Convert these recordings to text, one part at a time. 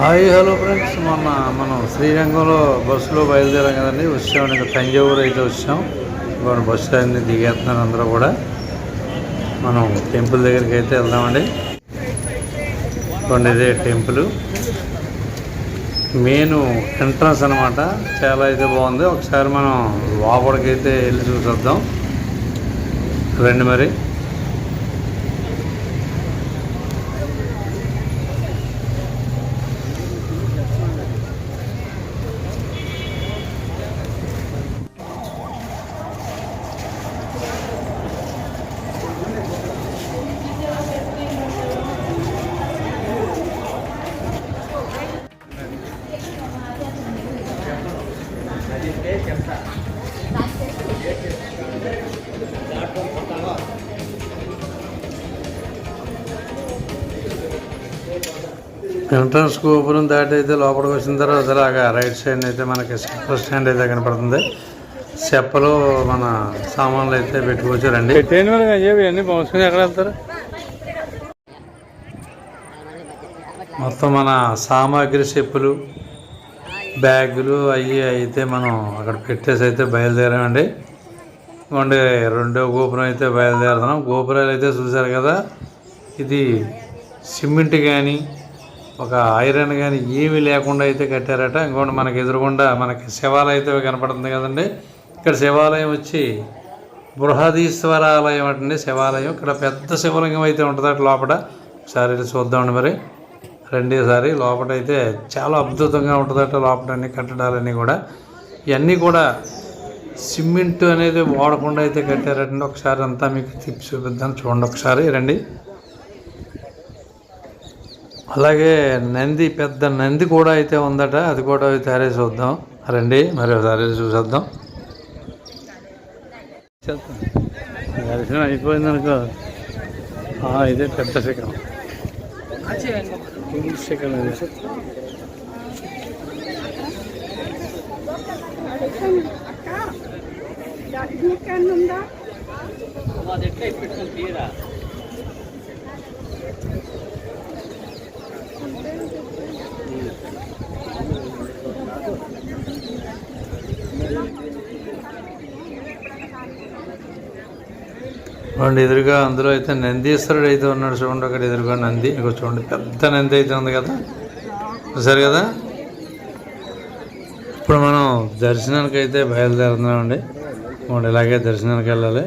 Hi hello friends. మొన్న మనం శ్రీరంగంలో బస్సులో బయలుదేరాం కదండి. వచ్చాం ఇంకా తంజావూరు అయితే వచ్చాం. ఇవాళ బస్సు స్టాండ్ దిగేస్తున్నారు అందరూ కూడా. మనం టెంపుల్ దగ్గరికి అయితే వెళ్దామండి. ఇదిగోండి ఇదే టెంపుల్. మెయిన్ ఎంట్రన్స్ అనమాట చాలా అయితే బాగుంది. ఒకసారి మనం లోపలికి అయితే వెళ్ళి చూసొద్దాం. రండి మరి. ఎంట్రన్స్ గోపురం దాటి అయితే లోపలికి వచ్చిన తర్వాత అలాగా రైట్ సైడ్ అయితే మనకి చెప్పల స్టాండ్ అయితే కనపడుతుంది. చెప్పలు మన సామాన్లు అయితే పెట్టుకోవచ్చు రండి అన్నీ పంచుకుని ఎక్కడ వెళ్తారు మొత్తం మన సామాగ్రి చెప్పులు బ్యాగులు అవి అయితే మనం అక్కడ పెట్టేసి అయితే బయలుదేరామండి. ఇవ్వండి రెండో గోపురం అయితే బయలుదేరుతున్నాం. గోపురాలు అయితే చూసారు కదా ఇది సిమెంట్ కానీ ఒక ఐరన్ కానీ ఏమీ లేకుండా అయితే కట్టారట. ఇంకోటి మనకి ఎదురుగుండా మనకి శివాలయం అయితే కనపడుతుంది కదండి. ఇక్కడ శివాలయం వచ్చి బృహదీశ్వర ఆలయం అంటండి శివాలయం. ఇక్కడ పెద్ద శివలింగం అయితే ఉంటుంది అటు లోపల ఒకసారి చూద్దామండి మరి. రెండేసారి లోపల అయితే చాలా అద్భుతంగా ఉంటుందట లోపల అన్ని కట్టడాలన్నీ కూడా. ఇవన్నీ కూడా సిమెంట్ అనేది వాడకుండా అయితే కట్టారటండి. ఒకసారి అంతా మీకు తిప్పి చూపిద్దాం. చూడండి ఒకసారి రండి. అలాగే నంది పెద్ద నంది కూడా అయితే ఉందట. అది కూడా తయారీ చూద్దాం. రండి మరి ఒకసారి చూసేద్దాం. దర్శనం అయిపోయింది అనుకో. ఆ, ఇదే పెద్ద శిఖరం. శిఖరం చూడండి ఎదురుగా అందులో అయితే నందీశ్వరుడు అయితే ఉన్నాడు చూడండి అక్కడ ఎదురుగా నంది ఇగో చూడండి పెద్ద నంది అయితే ఉంది కదా. చూసారు కదా? ఇప్పుడు మనం దర్శనానికి అయితే బయలుదేరుతున్నామండి. మనం ఇలాగే దర్శనానికి వెళ్ళాలి.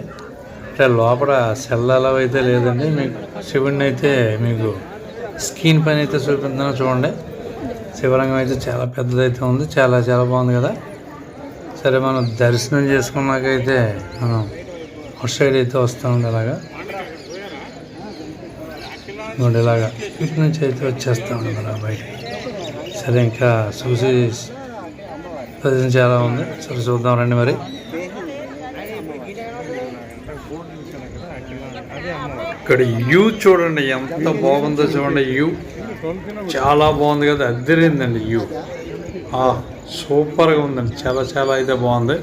అంటే లోపల సెల్లాల అయితే లేదండి. మీకు శివుడిని అయితే మీకు స్క్రీన్ పైన అయితే చూపిస్తున్నాను చూడండి. శివరంగం అయితే చాలా పెద్దదైతే ఉంది. చాలా చాలా బాగుంది కదా. సరే మనం దర్శనం చేసుకున్నాకైతే మనం అటు సైడ్ అయితే వస్తూ ఉంది అలాగా. ఇదిగోండి ఇలాగా. ఇటు నుంచి అయితే వచ్చేస్తూ ఉంది అలా బయట సరే ఇంకా చూసి ప్రదేశం చాలా ఉంది. సరే చూద్దాం రండి మరి. ఇక్కడ యూ చూడండి ఎంత బాగుందో చూడండి యూ. చాలా బాగుంది కదా అద్దరిందండి యూ. సూపర్గా ఉందండి చాలా చాలా అయితే బాగుంది.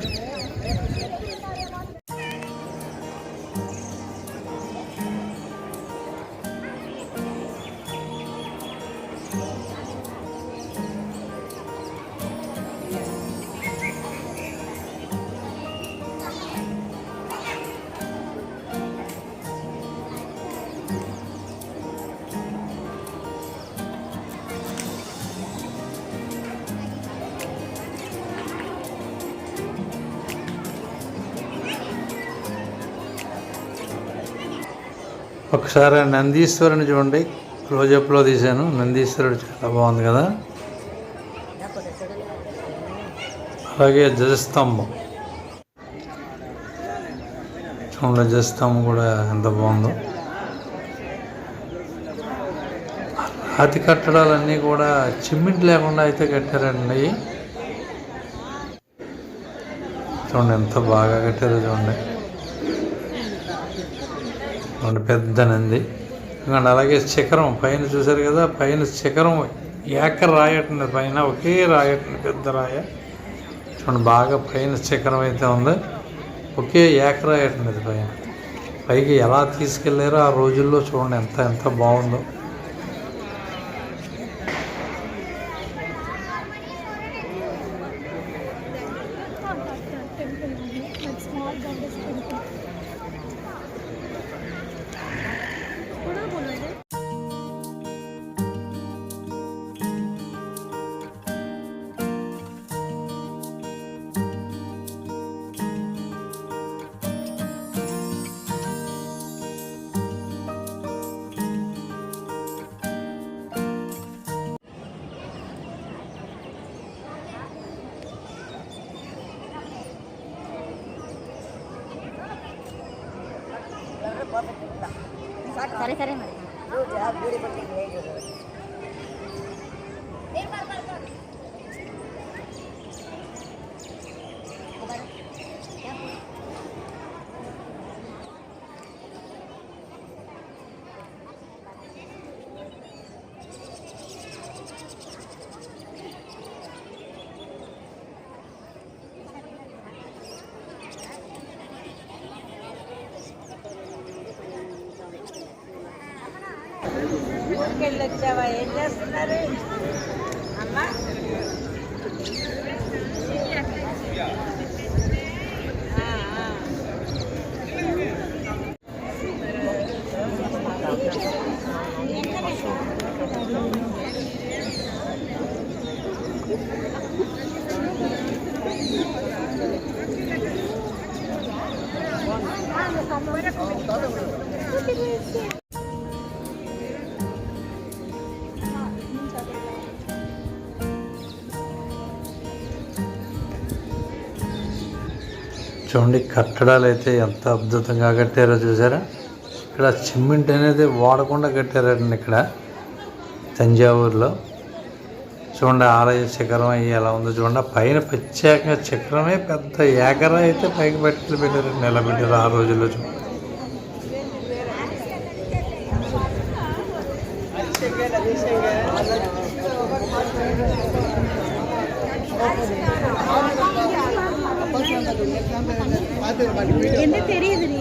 ఒకసారి నందీశ్వరుని చూడండి. క్లోజప్లో తీశాను. నందీశ్వరుడు చాలా బాగుంది కదా. అలాగే ధ్వజస్తంభం చూడండి జస్తంభం కూడా ఎంత బాగుందో. రాతి కట్టడాలన్నీ కూడా చిమ్మింటి లేకుండా అయితే కట్టారండి. చూడండి ఎంత బాగా కట్టారో చూడండి. అంటే పెద్ద నంది ఎందుకంటే అలాగే శిఖరం పైన చూశారు కదా పైన శిఖరం ఏకర రాయటండి పైన ఒకే రాయటండి పెద్ద రాయ. చూడండి బాగా పైన శిఖరం అయితే ఉంది. ఒకే ఏక అది పైన. పైకి ఎలా తీసుకెళ్ళారో ఆ రోజుల్లో చూడండి ఎంత ఎంత బాగుందో. సరే సరే మరి. ఊరికెళ్ళి వచ్చావా ఏం చేస్తున్నారు? అమ్మా. చూడండి కట్టడాలు అయితే ఎంత అద్భుతంగా కట్టారో చూసారా? ఇక్కడ సిమెంట్ అనేది వాడకుండా కట్టారండి ఇక్కడ తంజావూరులో. చూడండి ఆలయ శిఖరం అయ్యి ఎలా ఉందో చూడండి పైన ప్రత్యేకంగా శిఖరమే పెద్ద ఏకరా అయితే పైకి పెట్టి పెట్టారు నిలబెట్టారు ఆ రోజుల్లో చూడండి. என்ன தெரியுது நீ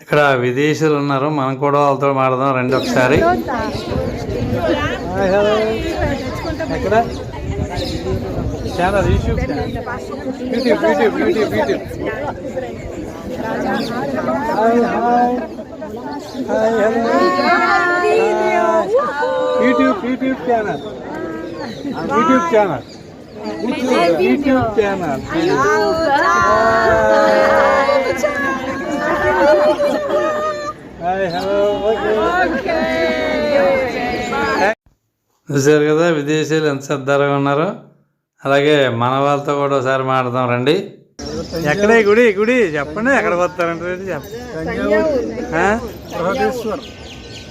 ఇక్కడ విదేశీయులు ఉన్నారు మనం కూడా వాళ్ళతో మాడదాం రెండు ఒకసారి ఎక్కడ Channel YouTube YouTube YouTube YouTube YouTube hi hi hi hello YouTube YouTube channel YouTube channel YouTube channel hi hello okay చూసారు కదా విదేశీయులు ఎంత శ్రద్ధగా ఉన్నారో అలాగే మన వాళ్ళతో కూడా ఒకసారి మాడదాం రండి. ఎక్కడే గుడి గుడి చెప్పండి ఎక్కడ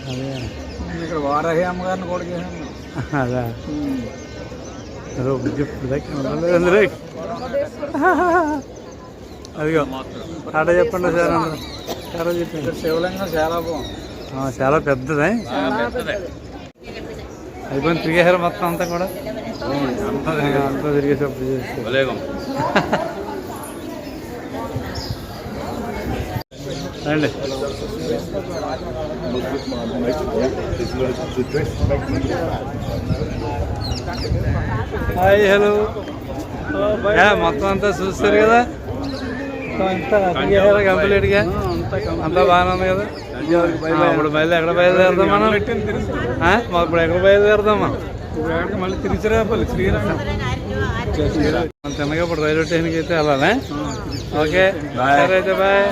అదే ఇక్కడ వారాహి అమ్మగారిని కూడా అదా. అదిగో ఆట చెప్పండి సార్ చెప్పండి. శివలింగం చాలా బాగుంది. ఆ, చాలా పెద్దదే. అయిపోయింది తిరిగేశారు మొత్తం అంతా కూడా? అంతా తిరిగేసి అప్పుడు చేసి రండి హాయ్ హలో. మొత్తం అంతా చూస్తారు కదా? కంప్లీట్గా? అంతా బాగానే ఉంది కదా? ఇప్పుడు బయలు ఎక్కడ బయలుదేరుదాం మనం. ఆ? మా ఇప్పుడు ఎక్కడ బయలుదేరుదాం మనం? మళ్ళీ తిరిచిరాపల్లి శ్రీరంగం మనం తిన్నగా ఇప్పుడు రైల్వే స్టేషన్కి అయితే వెళ్ళాలి? ఓకే. సరే అయితే బాయ్.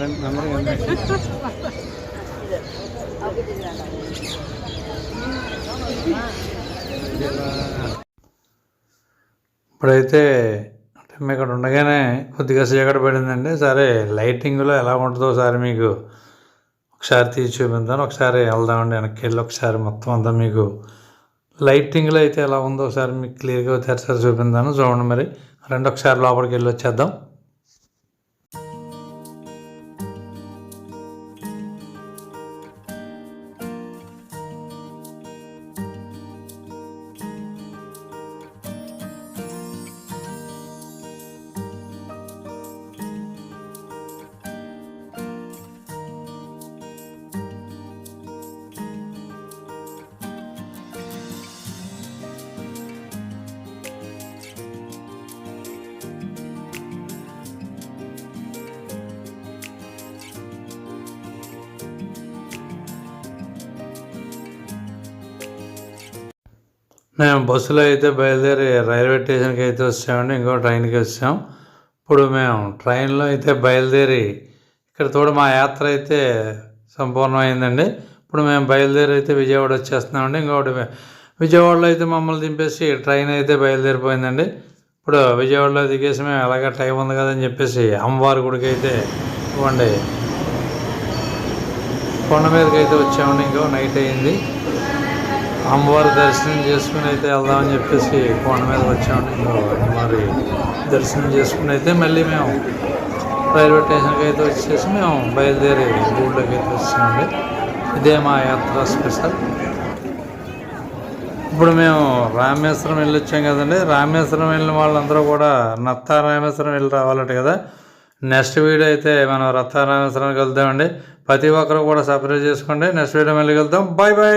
రండి నెంబర్ ఇవ్వండి. ఇప్పుడైతే మేము ఇక్కడ ఉండగానే కొద్దిగా చీకటి పడిందండి. సరే లైటింగ్లో ఎలా ఉంటుందో ఒకసారి మీకు ఒకసారి తీసి చూపిద్దాను ఒకసారి వెళ్దామండి వెనక్కి వెళ్ళి ఒకసారి మొత్తం అంతా మీకు లైటింగ్లో అయితే ఎలా ఉందో ఒకసారి మీకు క్లియర్గా తెరసారి చూపిందాను చూడండి మరి. రెండు ఒకసారి లోపలికి వెళ్ళి వచ్చేద్దాం. మేము బస్సులో అయితే బయలుదేరి రైల్వే స్టేషన్కి అయితే వచ్చామండి. ఇంకో ట్రైన్కి వచ్చాం. ఇప్పుడు మేము ట్రైన్లో అయితే బయలుదేరి ఇక్కడ తోడు మా యాత్ర అయితే సంపూర్ణమైందండి. ఇప్పుడు మేము బయలుదేరి అయితే విజయవాడ వచ్చేస్తున్నామండి. ఇంకొకటి విజయవాడలో అయితే మమ్మల్ని దింపేసి ట్రైన్ అయితే బయలుదేరిపోయిందండి. ఇప్పుడు విజయవాడలో దిగేసి మేము ఎలాగ టైం ఉంది కదని చెప్పేసి అమ్మవారి గుడికి అయితే ఇవ్వండి. కొండ మీదకి అయితే వచ్చామండి. ఇంకో నైట్ అయింది. అమ్మవారి దర్శనం చేసుకుని అయితే వెళ్దామని చెప్పేసి కొండ మీద వచ్చామండి మరి దర్శనం చేసుకుని అయితే మళ్ళీ మేము రైల్వే స్టేషన్కి అయితే వచ్చేసి మేము బయలుదేరి గూళ్ళకి అయితే వచ్చామండి. ఇదే మా యాత్ర స్పెషల్. ఇప్పుడు మేము రామేశ్వరం వెళ్ళి వచ్చాం కదండి. రామేశ్వరం వెళ్ళిన వాళ్ళందరూ కూడా నత్త రామేశ్వరం వెళ్ళి రావాలట కదా. నెక్స్ట్ వీడియో అయితే మనం రత్తా రామేశ్వరానికి వెళ్తామండి ప్రతి ఒక్కరు కూడా సపరేట్ చేసుకోండి. నెక్స్ట్ వీడియో మళ్ళీ వెళ్తాం బాయ్ బాయ్